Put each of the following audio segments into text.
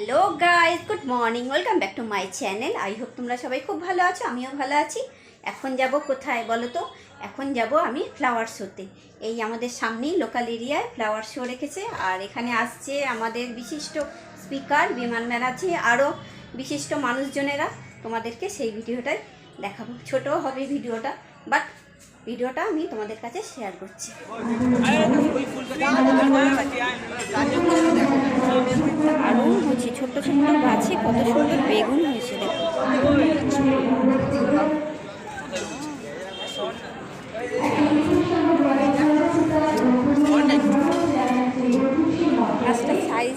Hello guys good morning, welcome back to my channel. I hope তোমরা সবাই খুব ভালো আছো, আমিও ভালো আছি। এখন যাব কোথায় বলো তো? এখন যাব আমি ফ্লাওয়ার শোতে এই আমাদের সামনেই লোকাল এরিয়ায় ফ্লাওয়ার শো রেখেছে, আর এখানে আসছে আমাদের বিশিষ্ট স্পিকার বিমান ব্যানার্জি আরও বিশিষ্ট মানুষজনেরা। তোমাদেরকে সেই ভিডিওটাই দেখাবো। ছোট হবে ভিডিওটা বাট ভিডিওটা আমি তোমাদের কাছে শেয়ার করছি। দারুণ হয়েছে ছোট্ট ছোট্ট গাছে কত সুন্দর বেগুন হয়েছে সাইজ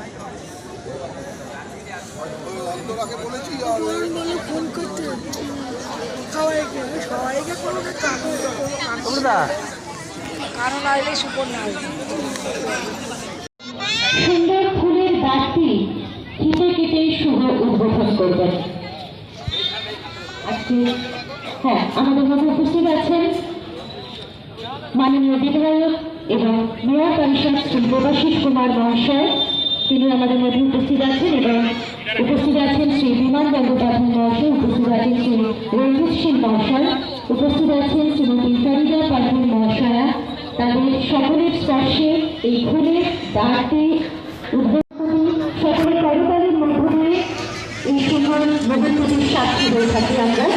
ফোন করতে সবাইকে সবাইকে কোনো কারণ আসলে সুপর না সুন্দর ফুলের গাছটি কেটে কেটে শুভ উদ্বোধন করবেন আজকে হ্যাঁ আমাদের মধ্যে উপস্থিত আছেন মাননীয় বিধায়ক এবং মেয়র পরিষদ শ্রী দেবাশিস কুমার মহাশয়। তিনি আমাদের মধ্যে উপস্থিত আছেন এবং উপস্থিত আছেন শ্রী বিমান বন্দ্যোপাধ্যায় মহাশয়, উপস্থিত আছেন শ্রী রঞ্জিত সিং মহাশয়, উপস্থিত আছেন শ্রীমতী ফরিদা পাঠক মহাশয়া। তাদের সকলের স্পর্শে এই ফুলের দাঁড়তে উদ্বোধনী সকলের করতালির মধ্য দিয়ে এই সুন্দর মুহূর্তটির সাক্ষী হয়ে থাকি আমরা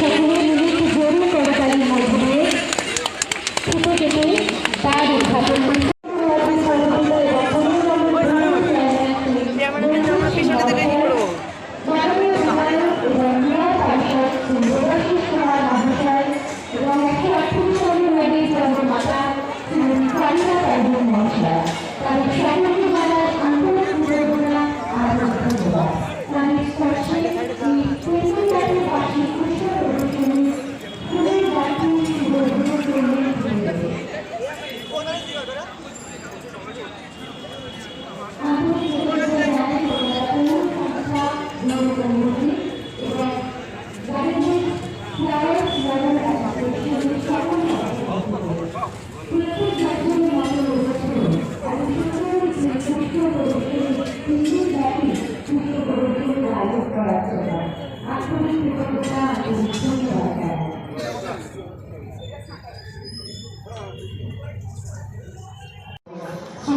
সকলের মিলে একটু জোরে করতালির মধ্য দিয়ে ফুটো কেটে তার উদ্ঘাটন করছে। শ্রী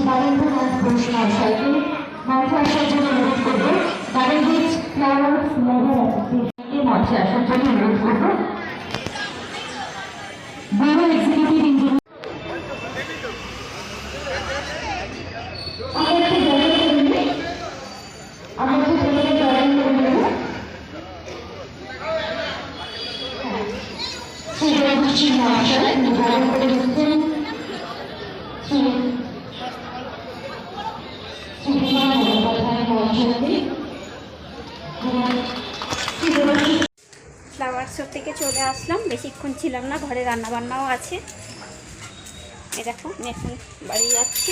নরেন্দ্রনাথ ঘোষ মহাশয়কে মঞ্চে আসার জন্য অনুরোধ করব ফ্লাওয়ার্স মেঘা অ্যাসোসিয়েশনকে মঞ্চে আসার জন্য অনুরোধ করব এক্সিকিউটিভ ইঞ্জিনিয়ার ফ্লাওয়ার শো থেকে চলে আসলাম। বেশিক্ষণ ছিলাম না, ঘরে রান্না বান্নাও আছে। এই দেখো এখন বাড়ি যাচ্ছি।